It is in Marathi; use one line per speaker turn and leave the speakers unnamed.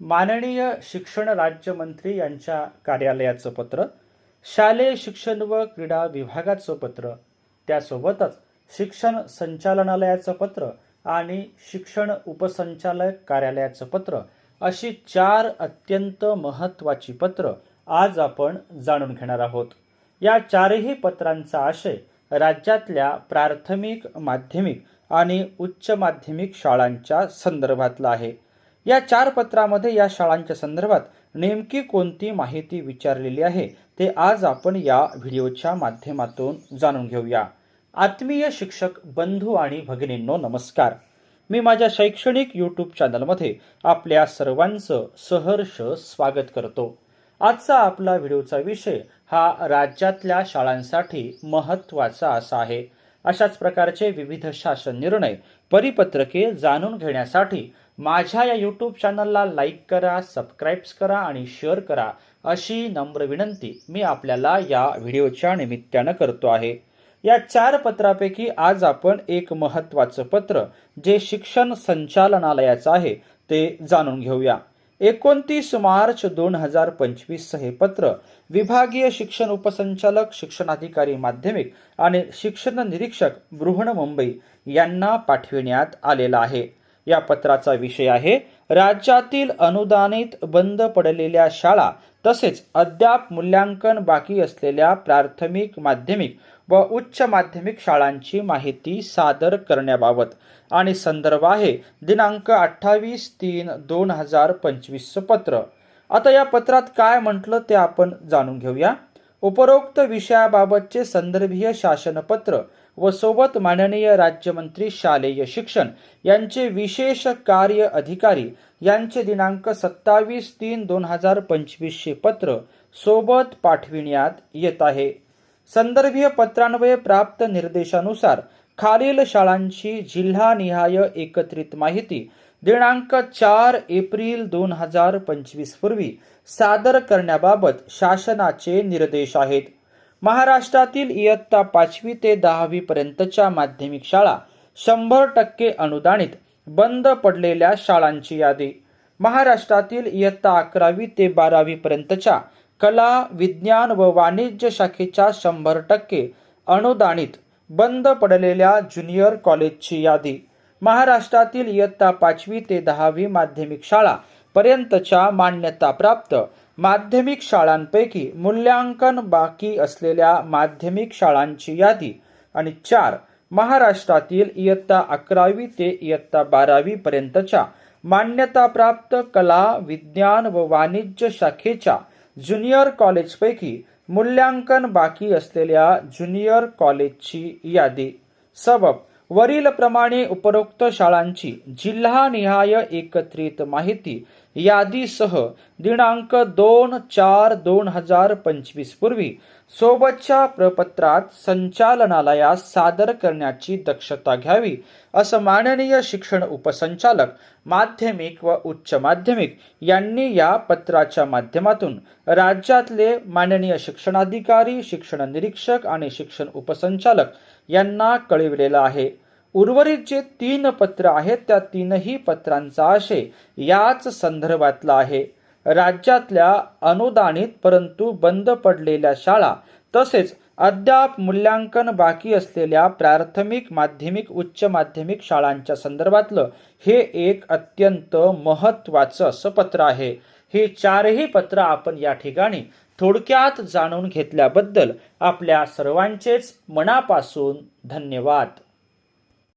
माननीय शिक्षण राज्यमंत्री यांच्या कार्यालयाचं पत्र शालेय शिक्षण व क्रीडा विभागाचं पत्र त्यासोबतच शिक्षण संचालनालयाचं पत्र आणि शिक्षण उपसंचालक कार्यालयाचं पत्र अशी चार अत्यंत महत्त्वाची पत्र आज आपण जाणून घेणार आहोत. या चारही पत्रांचा आशय राज्यातल्या प्राथमिक माध्यमिक आणि उच्च माध्यमिक शाळांच्या संदर्भातला आहे. या चार पत्रामध्ये या शाळांच्या संदर्भात नेमकी कोणती माहिती विचारलेली आहे ते आज आपण या व्हिडिओच्या माध्यमातून जाणून घेऊया. आत्मीय शिक्षक बंधू आणि भगिनींनो नमस्कार. मी माझ्या शैक्षणिक यूट्यूब चॅनलमध्ये आपल्या सर्वांचं सहर्ष स्वागत करतो. आजचा आपला व्हिडिओचा विषय हा राज्यातल्या शाळांसाठी महत्त्वाचा असा आहे. अशाच प्रकारचे विविध शासन निर्णय परिपत्रके जाणून घेण्यासाठी माझ्या या यूट्यूब चॅनलला लाईक करा सबस्क्राईब्स करा आणि शेअर करा अशी नम्र विनंती मी आपल्याला या व्हिडिओच्या निमित्तानं करतो आहे. या चार पत्रापैकी आज आपण एक महत्त्वाचं पत्र जे शिक्षण संचालनालयाचं आहे ते जाणून घेऊया. एकोणतीस मार्च दोन हजार पंचवीस हे पत्र विभागीय शिक्षण उपसंचालक शिक्षणाधिकारी माध्यमिक आणि शिक्षण निरीक्षक बृहण मुंबई यांना पाठविण्यात आलेला आहे. या पत्राचा विषय आहे राज्यातील अनुदानित बंद पडलेल्या शाळा तसेच अद्याप मूल्यांकन बाकी असलेल्या प्राथमिक माध्यमिक व उच्च माध्यमिक शाळांची माहिती सादर करण्याबाबत. आणि संदर्भ आहे दिनांक अठ्ठावीस तीन दोन हजार पंचवीसचं पत्र. आता या पत्रात काय म्हटलं ते आपण जाणून घेऊया. उपरोक्त विषयाबाबतचे संदर्भीय शासनपत्र व सोबत माननीय राज्यमंत्री शालेय शिक्षण यांचे विशेष कार्य अधिकारी यांचे दिनांक सत्तावीस तीन दोन हजार पंचवीसशे पत्र सोबत पाठविण्यात येत आहे. संदर्भीय पत्रान्वये प्राप्त निर्देशानुसार खालील शाळांची जिल्हानिहाय एकत्रित माहिती दिनांक चार एप्रिल दोन हजार पंचवीस पूर्वी सादर करण्याबाबत शासनाचे निर्देश आहेत. महाराष्ट्रातील इयत्ता पाचवी ते दहावी पर्यंतच्या माध्यमिक शाळा शंभर टक्के अनुदानित बंद पडलेल्या शाळांची यादी. महाराष्ट्रातील इयत्ता अकरावी ते बारावी पर्यंतच्या कला विज्ञान व वाणिज्य शाखेच्या शंभर टक्के अनुदानित बंद पडलेल्या ज्युनियर कॉलेजची यादी. महाराष्ट्रातील इयत्ता पाचवी ते दहावी माध्यमिक शाळा पर्यंतच्या मान्यताप्राप्त माध्यमिक शाळांपैकी मूल्यांकन बाकी असलेल्या माध्यमिक शाळांची यादी. आणि चार महाराष्ट्रातील इयत्ता अकरावी ते इयत्ता बारावी पर्यंतच्या मान्यताप्राप्त कला विज्ञान व वाणिज्य शाखेच्या ज्युनियर कॉलेजपैकी मूल्यांकन बाकी असलेल्या ज्युनियर कॉलेजची यादी. सबब वरील प्रमाणे उपरोक्त शाळांची जिल्हानिहाय एकत्रित माहिती यादीसह दिनांक दोन चार दोन हजार पंचवीस पूर्वी सोबतच्या प्रपत्रात संचालनालयास सादर करण्याची दक्षता घ्यावी असं माननीय शिक्षण उपसंचालक माध्यमिक व उच्च माध्यमिक यांनी या पत्राच्या माध्यमातून राज्यातले माननीय शिक्षणाधिकारी शिक्षण निरीक्षक आणि शिक्षण उपसंचालक यांना कळविलेलं आहे. उर्वरित जे तीन पत्र आहेत त्या तीनही पत्रांचा आशय याच संदर्भातला आहे. राज्यातल्या अनुदानित परंतु बंद पडलेल्या शाळा तसेच अद्याप मूल्यांकन बाकी असलेल्या प्राथमिक माध्यमिक उच्च माध्यमिक शाळांच्या संदर्भातलं हे एक अत्यंत महत्त्वाचं असं पत्र आहे. हे चारही पत्र आपण या ठिकाणी थोडक्यात जाणून घेतल्याबद्दल आपल्या सर्वांचेच मनापासून धन्यवाद.